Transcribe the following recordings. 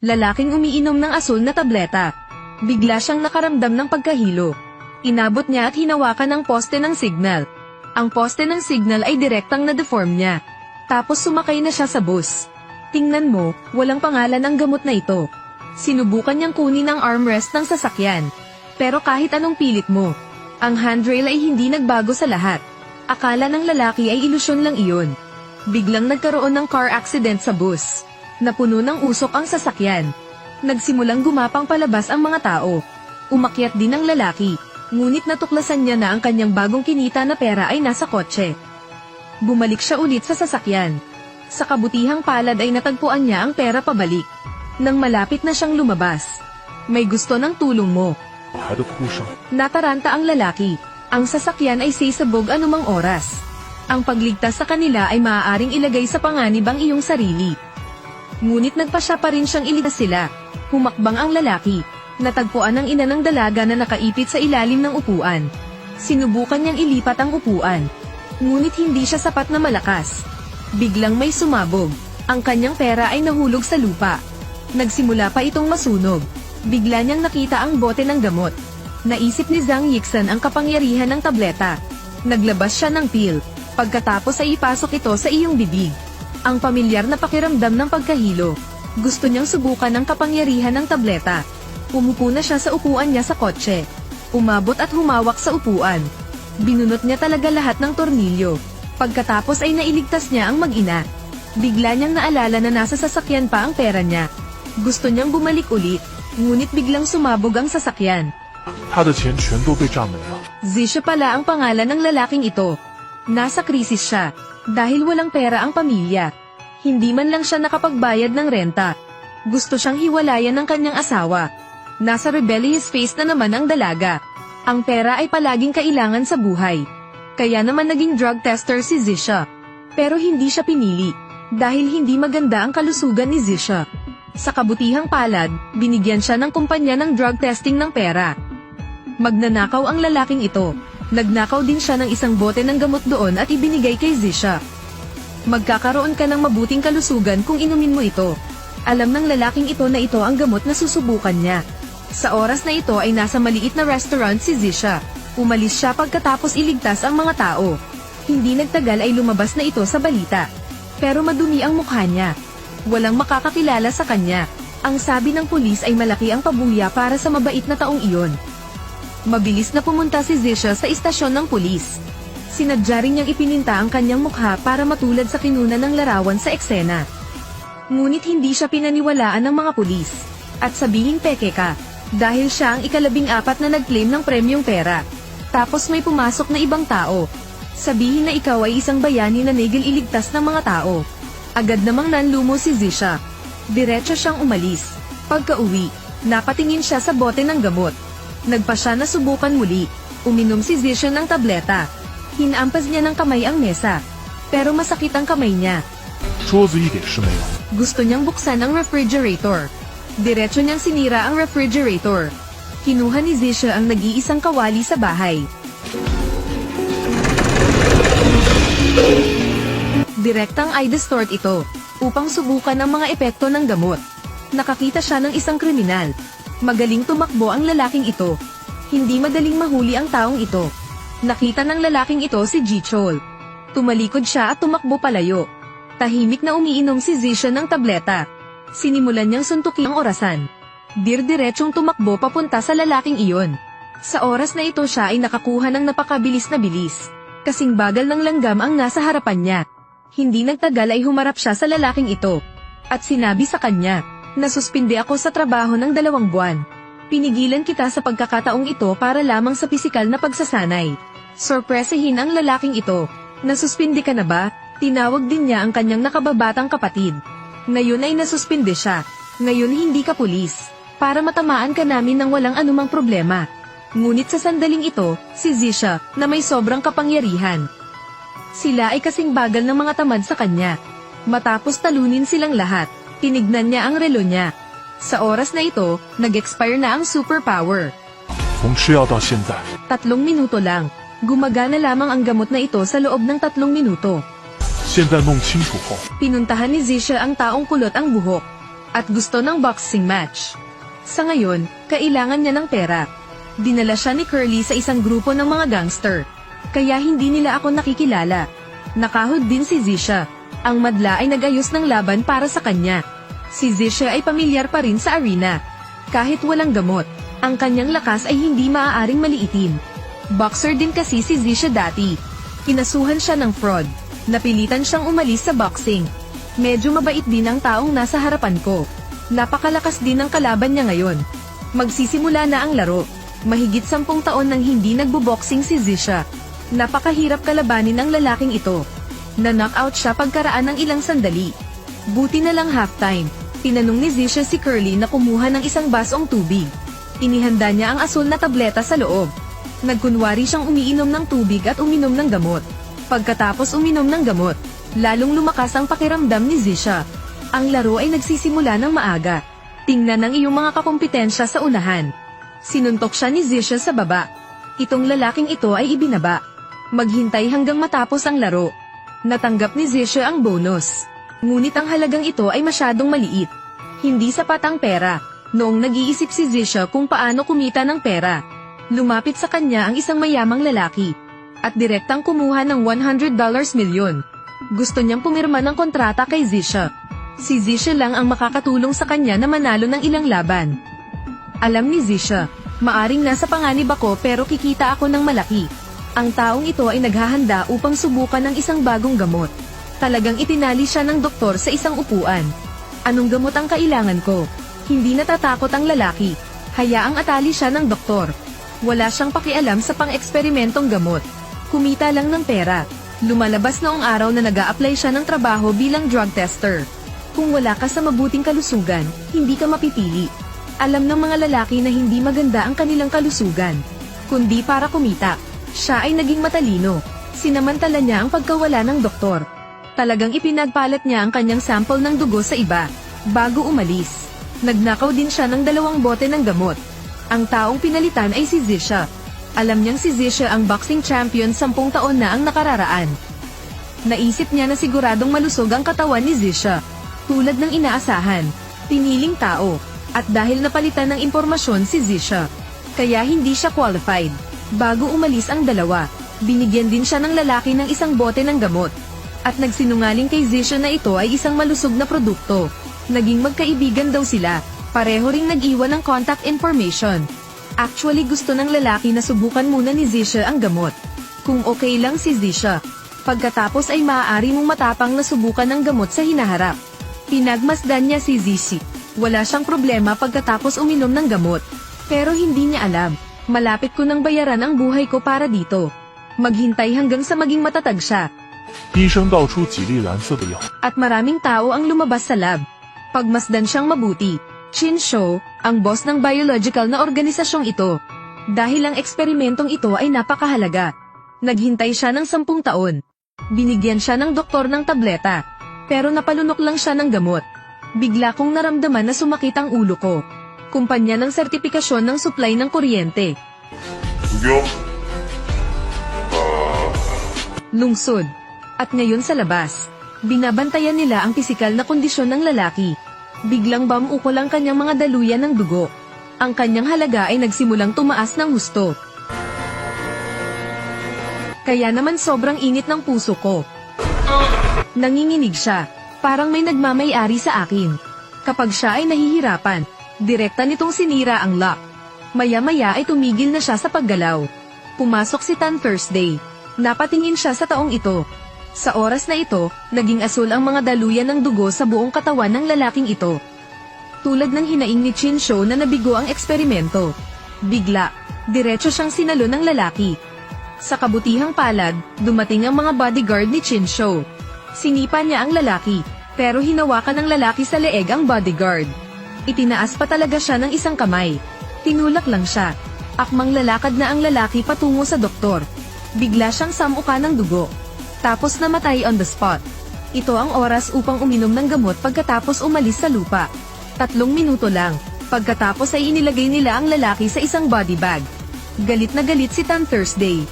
Lalaking umiinom ng asul na tableta. Bigla siyang nakaramdam ng pagkahilo. Inabot niya at hinawakan ang poste ng signal. Ang poste ng signal ay direktang na-deform niya. Tapos sumakay na siya sa bus. Tingnan mo, walang pangalan ang gamot na ito. Sinubukan niyang kunin ang armrest ng sasakyan. Pero kahit anong pilit mo, ang handrail ay hindi nagbago sa lahat. Akala ng lalaki ay ilusyon lang iyon. Biglang nagkaroon ng car accident sa bus. Napuno ng usok ang sasakyan. Nagsimulang gumapang palabas ang mga tao. Umakyat din ang lalaki. Ngunit natuklasan niya na ang kanyang bagong kinita na pera ay nasa kotse. Bumalik siya ulit sa sasakyan. Sa kabutihang palad ay natagpuan niya ang pera pabalik. Nang malapit na siyang lumabas. May gusto ng tulong mo. Harap po siya. Nataranta ang lalaki. Ang sasakyan ay sisabog anumang oras. Ang pagligtas sa kanila ay maaaring ilagay sa panganib ang iyong sarili. Ngunit nagpasya pa rin siyang iligtas sila. Humakbang ang lalaki. Natagpuan ang ina ng dalaga na nakaipit sa ilalim ng upuan. Sinubukan niyang ilipat ang upuan. Ngunit hindi siya sapat na malakas. Biglang may sumabog. Ang kanyang pera ay nahulog sa lupa. Nagsimula pa itong masunog. Bigla niyang nakita ang bote ng gamot. Naisip ni Zhang Yixan ang kapangyarihan ng tableta. Naglabas siya ng pil. Pagkatapos ay ipasok ito sa iyong bibig ang pamilyar na pakiramdam ng pagkahilo. Gusto niyang subukan ang kapangyarihan ng tableta. Umupo na siya sa upuan niya sa kotse. Umabot at humawak sa upuan. Binunot niya talaga lahat ng tornilyo. Pagkatapos ay nailigtas niya ang mag-ina. Bigla niyang naalala na nasa sasakyan pa ang pera niya. Gusto niyang bumalik ulit, ngunit biglang sumabog ang sasakyan. Zisha pala ang pangalan ng lalaking ito. Nasa krisis siya, dahil walang pera ang pamilya. Hindi man lang siya nakapagbayad ng renta. Gusto siyang hiwalayan ng kanyang asawa. Nasa rebellious face na naman ang dalaga. Ang pera ay palaging kailangan sa buhay. Kaya naman naging drug tester si Zisha. Pero hindi siya pinili, dahil hindi maganda ang kalusugan ni Zisha. Sa kabutihang palad, binigyan siya ng kumpanya ng drug testing ng pera. Magnanakaw ang lalaking ito. Nagnakaw din siya ng isang bote ng gamot doon at ibinigay kay Zisha. Magkakaroon ka ng mabuting kalusugan kung inumin mo ito. Alam ng lalaking ito na ito ang gamot na susubukan niya. Sa oras na ito ay nasa maliit na restaurant si Zisha. Umalis siya pagkatapos iligtas ang mga tao. Hindi nagtagal ay lumabas na ito sa balita. Pero madumi ang mukha niya. Walang makakakilala sa kanya. Ang sabi ng pulis ay malaki ang pabuya para sa mabait na taong iyon. Mabilis na pumunta si Zisha sa istasyon ng pulis. Sinadya rin niyang ipininta ang kanyang mukha para matulad sa kinuna ng larawan sa eksena. Ngunit hindi siya pinaniwalaan ng mga pulis. At sabihin peke ka, dahil siya ang ikalabing apat na nag-claim ng premyong pera. Tapos may pumasok na ibang tao. Sabihin na ikaw ay isang bayani na nigil iligtas ng mga tao. Agad namang nanlumo si Zisha. Diretso siyang umalis. Pagka-uwi, napatingin siya sa bote ng gamot. Nagpa siya na subukan muli. Uminom si Zisha ng tableta. Hinampas niya ng kamay ang mesa. Pero masakit ang kamay niya. Gusto niyang buksan ang refrigerator. Diretso niyang sinira ang refrigerator. Kinuha ni Zisha ang nag-iisang kawali sa bahay. Direktang eye distort ito upang subukan ang mga epekto ng gamot. Nakakita siya ng isang kriminal Magaling tumakbo ang lalaking ito. Hindi madaling mahuli ang taong ito. Nakita ng lalaking ito si Jichol. Tumalikod siya at tumakbo palayo. Tahimik na umiinom si Zisha ng tableta. Sinimulan niyang suntukin ang orasan. Dir-diretsong tumakbo papunta sa lalaking iyon. Sa oras na ito siya ay nakakuha ng napakabilis na bilis. Kasing bagal ng langgam ang nasa harapan niya. Hindi nagtagal ay humarap siya sa lalaking ito. At sinabi sa kanya, nasuspindi ako sa trabaho ng dalawang buwan. Pinigilan kita sa pagkakataong ito para lamang sa pisikal na pagsasanay. Sorpresahin ang lalaking ito. Nasuspindi ka na ba? Tinawag din niya ang kanyang nakababatang kapatid. Ngayon ay nasuspindi siya. Ngayon hindi ka pulis. Para matamaan ka namin ng walang anumang problema. Ngunit sa sandaling ito, si Zisha, na may sobrang kapangyarihan. Sila ay kasing bagal ng mga tamad sa kanya. Matapos talunin silang lahat, tinignan niya ang relo niya. Sa oras na ito, nag-expire na ang superpower. 从吃药到现在， Tatlong minuto lang. Gumagana lamang ang gamot na ito sa loob ng tatlong minuto. 现在弄清楚后， Pinuntahan ni Zisha ang taong kulot ang buhok. at gusto ng boxing match. Sa ngayon, kailangan niya ng pera. Dinala siya ni Curly sa isang grupo ng mga gangster. Kaya hindi nila ako nakikilala. Nakahod din si Zisha. Ang madla ay nagayos ng laban para sa kanya. Si Zisha ay pamilyar pa rin sa arena. Kahit walang gamot, ang kanyang lakas ay hindi maaaring maliitin. Boxer din kasi si Zisha dati. Kinasuhan siya ng fraud. Napilitan siyang umalis sa boxing. Medyo mabait din ang taong nasa harapan ko. Napakalakas din ng kalaban niya ngayon. Magsisimula na ang laro. Mahigit sampung taon nang hindi nagbo-boxing si Zisha. Napakahirap kalabanin ang lalaking ito. Na-knockout siya pagkaraan ng ilang sandali. Buti na lang halftime. Tinanong ni Zisha si Curly na kumuha ng isang basong tubig. Inihanda niya ang asul na tableta sa loob. Nagkunwari siyang umiinom ng tubig at uminom ng gamot. Pagkatapos uminom ng gamot, lalong lumakas ang pakiramdam ni Zisha. Ang laro ay nagsisimula ng maaga. Tingnan ang iyong mga kakumpetensya sa unahan. Sinuntok siya ni Zisha sa baba. Itong lalaking ito ay ibinaba. Maghintay hanggang matapos ang laro. Natanggap ni Zisha ang bonus. Ngunit ang halagang ito ay masyadong maliit. Hindi sapat ang pera. Noong nag-iisip si Zisha kung paano kumita ng pera. Lumapit sa kanya ang isang mayamang lalaki. At direktang kumuha ng $100 milyon. Gusto niyang pumirma ng kontrata kay Zisha. Si Zisha lang ang makakatulong sa kanya na manalo ng ilang laban. Alam ni Zisha, maaring nasa panganib ako pero kikita ako ng malaki. Ang taong ito ay naghahanda upang subukan ng isang bagong gamot. Talagang itinali siya ng doktor sa isang upuan. Anong gamot ang kailangan ko? Hindi natatakot ang lalaki. Hayaang atali siya ng doktor. Wala siyang pakialam sa pang-eksperimentong gamot. Kumita lang ng pera. Lumalabas noong araw na nag apply siya ng trabaho bilang drug tester. Kung wala ka sa mabuting kalusugan, hindi ka mapipili. Alam ng mga lalaki na hindi maganda ang kanilang kalusugan. Kundi para kumita. Siya ay naging matalino. Sinamantala niya ang pagkawala ng doktor. Talagang ipinagpalat niya ang kanyang sample ng dugo sa iba. Bago umalis. Nagnakaw din siya ng dalawang bote ng gamot. Ang taong pinalitan ay si Zisha. Alam niyang si Zisha ang boxing champion sampung taon na ang nakararaan. Naisip niya na siguradong malusog ang katawan ni Zisha. Tulad ng inaasahan, piniling tao, at dahil napalitan ng impormasyon si Zisha. Kaya hindi siya qualified. Bago umalis ang dalawa, binigyan din siya ng lalaki ng isang bote ng gamot. At nagsinungaling kay Zisha na ito ay isang malusog na produkto. Naging magkaibigan daw sila, pareho ring nag-iwan ng contact information. Actually gusto ng lalaki na subukan muna ni Zisha ang gamot. Kung okay lang si Zisha. Pagkatapos ay maaari mong matapang na subukan ng gamot sa hinaharap. Pinagmasdan niya si Zishi. Wala siyang problema pagkatapos uminom ng gamot. Pero hindi niya alam, Malapit ko nang bayaran ang buhay ko para dito. Maghintay hanggang sa maging matatag siya. At maraming tao ang lumabas sa lab. Pagmasdan siyang mabuti. Chin Shou, ang boss ng biological na organisasyong ito. Dahil ang eksperimentong ito ay napakahalaga. Naghintay siya ng sampung taon. Binigyan siya ng doktor ng tableta. Pero napalunok lang siya ng gamot. Bigla kong naramdaman na sumakit ang ulo ko. Kumpanya ng sertipikasyon ng supply ng kuryente. Lungsod. At ngayon sa labas, binabantayan nila ang pisikal na kondisyon ng lalaki. Biglang bamuukol ang kanyang mga daluyan ng dugo. Ang kanyang halaga ay nagsimulang tumaas ng husto. Kaya naman sobrang init ng puso ko. Nanginginig siya, parang may nagmamayari sa akin. Kapag siya ay nahihirapan, direkta nitong sinira ang lock. Maya-maya ay tumigil na siya sa paggalaw. Pumasok si Tan Thursday. Napatingin siya sa taong ito. Sa oras na ito, naging asul ang mga daluyan ng dugo sa buong katawan ng lalaking ito. Tulad ng hinaing ni Chin Shou na nabigo ang eksperimento. Bigla, diretso siyang sinalo ng lalaki. Sa kabutihang palad, dumating ang mga bodyguard ni Chin Shou. Sinipa niya ang lalaki, pero hinawakan ng lalaki sa leeg ang bodyguard. Itinaas pa talaga siya ng isang kamay. Tinulak lang siya. Akmang lalakad na ang lalaki patungo sa doktor. Bigla siyang samuka ng dugo. Tapos namatay on the spot. Ito ang oras upang uminom ng gamot pagkatapos umalis sa lupa. Tatlong minuto lang. Pagkatapos ay inilagay nila ang lalaki sa isang body bag. Galit na galit si Tan Thursday.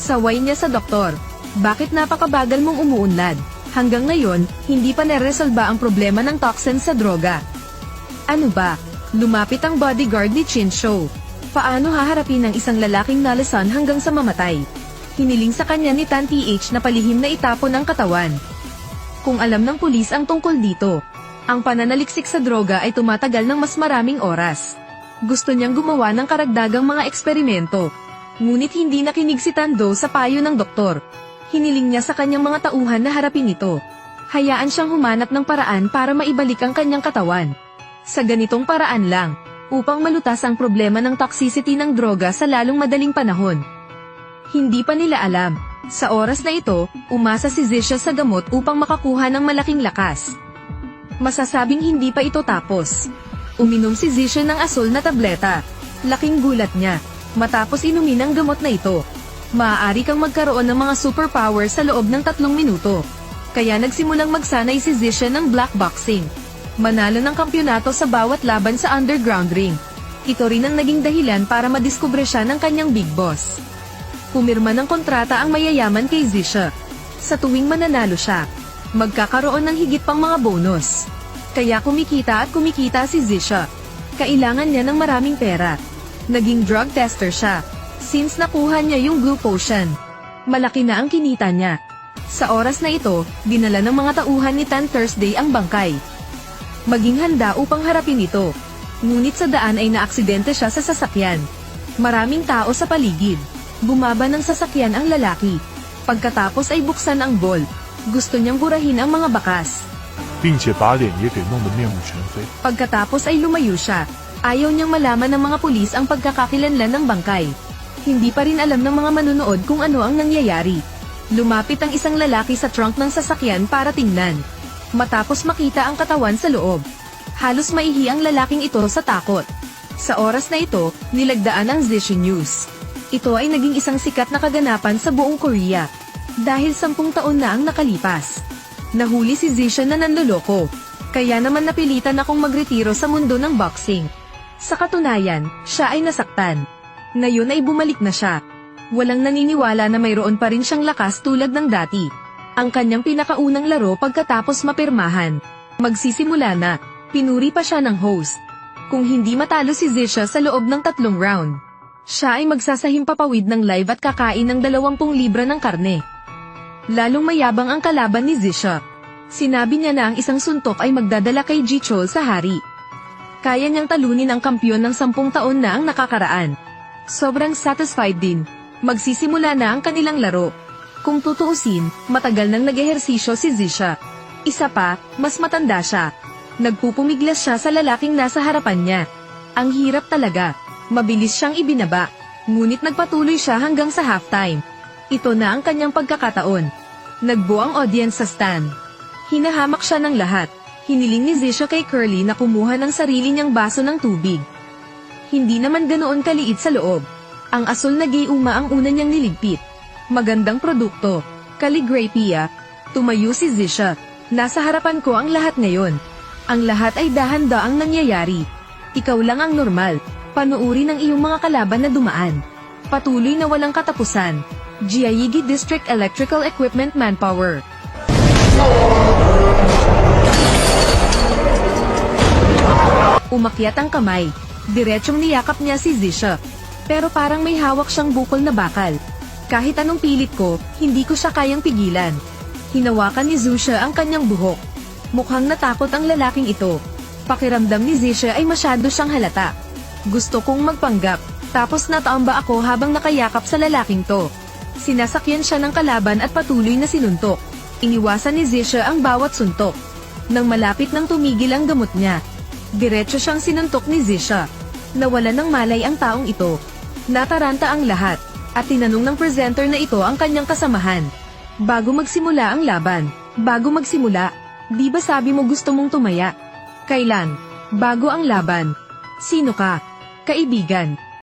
Saway niya sa doktor. Bakit napakabagal mong umuunlad? Hanggang ngayon, hindi pa neresolba ang problema ng toxin sa droga. Ano ba? Lumapit ang bodyguard ni Chin Show. Paano haharapin ng isang lalaking nalasan hanggang sa mamatay? Hiniling sa kanya ni Tan TH na palihim na itapon ang katawan. Kung alam ng pulis ang tungkol dito, ang pananaliksik sa droga ay tumatagal ng mas maraming oras. Gusto niyang gumawa ng karagdagang mga eksperimento. Ngunit hindi nakinig si Tando sa payo ng doktor. Hiniling niya sa kanyang mga tauhan na harapin ito. Hayaan siyang humanap ng paraan para maibalik ang kanyang katawan. Sa ganitong paraan lang, upang malutas ang problema ng toxicity ng droga sa lalong madaling panahon. Hindi pa nila alam. Sa oras na ito, umasa si Zisha sa gamot upang makakuha ng malaking lakas. Masasabing hindi pa ito tapos. Uminom si Zisha ng asol na tableta. Laking gulat niya. Matapos inumin ang gamot na ito. Maaari kang magkaroon ng mga superpower sa loob ng tatlong minuto. Kaya nagsimulang magsanay si Zisha ng black boxing. Manalo ng kampyonato sa bawat laban sa underground ring. Ito rin ang naging dahilan para madiskubre siya ng kanyang big boss. Pumirma ng kontrata ang mayayaman kay Zisha. Sa tuwing mananalo siya, magkakaroon ng higit pang mga bonus. Kaya kumikita at kumikita si Zisha. Kailangan niya ng maraming pera. Naging drug tester siya. Since nakuha niya yung blue potion. Malaki na ang kinita niya. Sa oras na ito, dinala ng mga tauhan ni Tan Thursday ang bangkay maging handa upang harapin ito. Ngunit sa daan ay naaksidente siya sa sasakyan. Maraming tao sa paligid. Bumaba ng sasakyan ang lalaki. Pagkatapos ay buksan ang bolt. Gusto niyang burahin ang mga bakas. Pagkatapos ay lumayo siya. Ayaw niyang malaman ng mga pulis ang pagkakakilanlan ng bangkay. Hindi pa rin alam ng mga manunood kung ano ang nangyayari. Lumapit ang isang lalaki sa trunk ng sasakyan para tingnan. Matapos makita ang katawan sa loob. Halos maihi ang lalaking ito sa takot. Sa oras na ito, nilagdaan ang Zishin News. Ito ay naging isang sikat na kaganapan sa buong Korea. Dahil sampung taon na ang nakalipas. Nahuli si Zisha na nanloloko. Kaya naman napilitan akong magretiro sa mundo ng boxing. Sa katunayan, siya ay nasaktan. Ngayon ay bumalik na siya. Walang naniniwala na mayroon pa rin siyang lakas tulad ng dati. Ang kanyang pinakaunang laro pagkatapos mapirmahan. Magsisimula na. Pinuri pa siya ng host. Kung hindi matalo si Zisha sa loob ng tatlong round, siya ay magsasahimpapawid ng live at kakain ng 20 libra ng karne. Lalong mayabang ang kalaban ni Zisha. Sinabi niya na ang isang suntok ay magdadala kay Jichol sa hari. Kaya niyang talunin ang kampyon ng sampung taon na ang nakakaraan. Sobrang satisfied din. Magsisimula na ang kanilang laro. Kung tutuusin, matagal nang nag-ehersisyo si Zisha. Isa pa, mas matanda siya. Nagpupumiglas siya sa lalaking nasa harapan niya. Ang hirap talaga. Mabilis siyang ibinaba. Ngunit nagpatuloy siya hanggang sa halftime. Ito na ang kanyang pagkakataon. Nagbuo ang audience sa stand. Hinahamak siya ng lahat. Hiniling ni Zisha kay Curly na kumuha ng sarili niyang baso ng tubig. Hindi naman ganoon kaliit sa loob. Ang asol na giuma ang una niyang niligpit. Magandang produkto. Calligrapia. Tumayo si Zisha. Nasa harapan ko ang lahat ngayon. Ang lahat ay dahan-daang nangyayari. Ikaw lang ang normal. Panuuri ng iyong mga kalaban na dumaan. Patuloy na walang katapusan. Jiayigi District Electrical Equipment Manpower. Umakyat ang kamay. Diretsyong niyakap niya si Zisha. Pero parang may hawak siyang bukol na bakal. Kahit anong pilit ko, hindi ko siya kayang pigilan. Hinawakan ni Zusha ang kanyang buhok. Mukhang natakot ang lalaking ito. Pakiramdam ni Zisha ay masyado siyang halata. Gusto kong magpanggap, tapos natamba ako habang nakayakap sa lalaking to. Sinasakyan siya ng kalaban at patuloy na sinuntok. Iniwasan ni Zisha ang bawat suntok. Nang malapit nang tumigil ang gamot niya, diretso siyang sinuntok ni Zisha. Nawalan ng malay ang taong ito. Nataranta ang lahat, at tinanong ng presenter na ito ang kanyang kasamahan. Bago magsimula ang laban, bago magsimula, di ba sabi mo gusto mong tumaya? Kailan? Bago ang laban. Sino ka? Kaibigan.